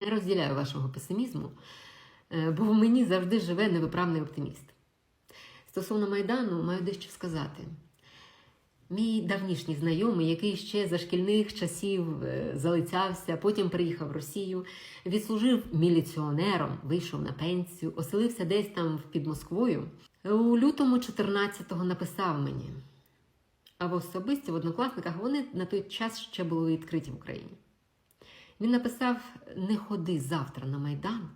Не розділяю вашого песимізму, е, бо в мені завжди живе невиправний оптиміст. Стосовно Майдану, маю дещо сказати. Мій давнішній знайомий, який ще за шкільних часів е, залицявся, потім приїхав в Росію, відслужив міліціонером, вийшов на пенсію, оселився десь там під Москвою. У лютому 14-го написав мені. А в особисті в однокласниках вони на той час ще були відкриті в Україні. Він написав: не ходи завтра на Майдан,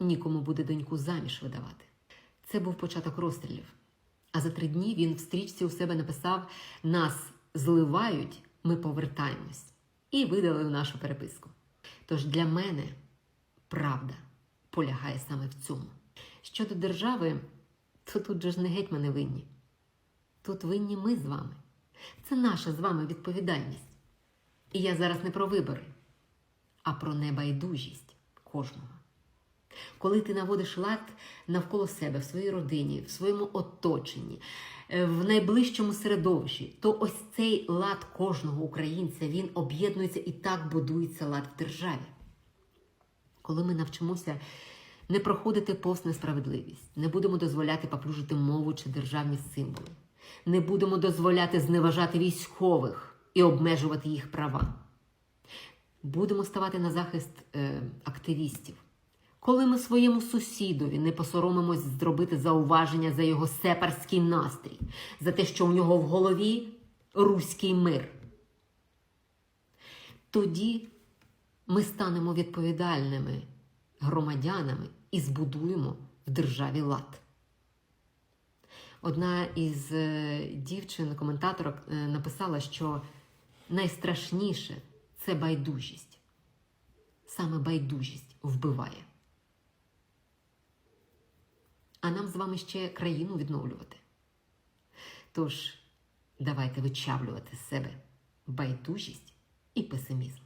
нікому буде доньку заміж видавати. Це був початок розстрілів. А за три дні він в стрічці у себе написав: Нас зливають, ми повертаємось. І видалив нашу переписку. Тож для мене правда полягає саме в цьому. Щодо держави, то тут же ж не гетьмани винні. Тут винні ми з вами. Це наша з вами відповідальність. І я зараз не про вибори, а про небайдужість кожного. Коли ти наводиш лад навколо себе, в своїй родині, в своєму оточенні, е, в найближчому середовищі, то ось цей лад кожного українця він об'єднується і так будується лад в державі. Коли ми навчимося не проходити повз несправедливість, не будемо дозволяти поплюжити мову чи державні символи, не будемо дозволяти зневажати військових і обмежувати їх права. Будемо ставати на захист е, активістів. Коли ми своєму сусідові не посоромимось зробити зауваження за його сепарський настрій, за те, що у нього в голові руський мир, тоді ми станемо відповідальними громадянами і збудуємо в державі лад. Одна із е, дівчин, коментаторок, е, написала, що найстрашніше це байдужість. Саме байдужість вбиває. А нам з вами ще країну відновлювати. Тож, давайте вичавлювати з себе байдужість і песимізм.